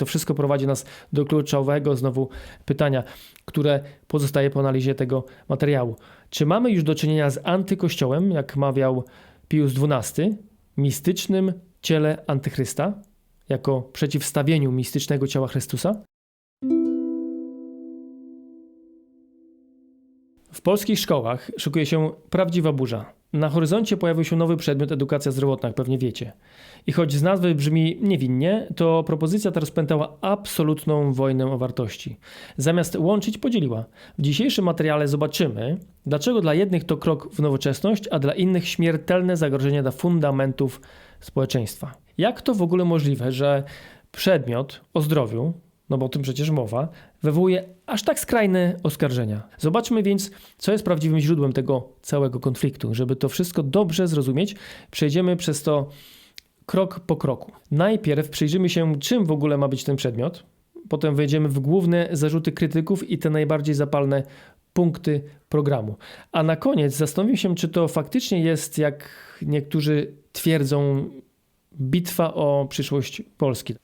to wszystko prowadzi nas do kluczowego znowu pytania, które pozostaje po analizie tego materiału. Czy mamy już do czynienia z antykościołem, jak mawiał Pius XII, mistycznym ciele antychrysta, jako przeciwstawieniu mistycznego ciała Chrystusa? W polskich szkołach szykuje się prawdziwa burza. Na horyzoncie pojawił się nowy przedmiot edukacja zdrowotna, jak pewnie wiecie. I choć z nazwy brzmi niewinnie, to propozycja ta rozpętała absolutną wojnę o wartości. Zamiast łączyć, podzieliła. W dzisiejszym materiale zobaczymy, dlaczego dla jednych to krok w nowoczesność, a dla innych śmiertelne zagrożenie dla fundamentów społeczeństwa. Jak to w ogóle możliwe, że przedmiot o zdrowiu, no bo o tym przecież mowa, wywołuje aż tak skrajne oskarżenia. Zobaczmy więc, co jest prawdziwym źródłem tego całego konfliktu. Żeby to wszystko dobrze zrozumieć, przejdziemy przez to krok po kroku. Najpierw przyjrzymy się, czym w ogóle ma być ten przedmiot, potem wejdziemy w główne zarzuty krytyków i te najbardziej zapalne punkty programu. A na koniec zastanowimy się, czy to faktycznie jest, jak niektórzy twierdzą, bitwa o przyszłość Polski.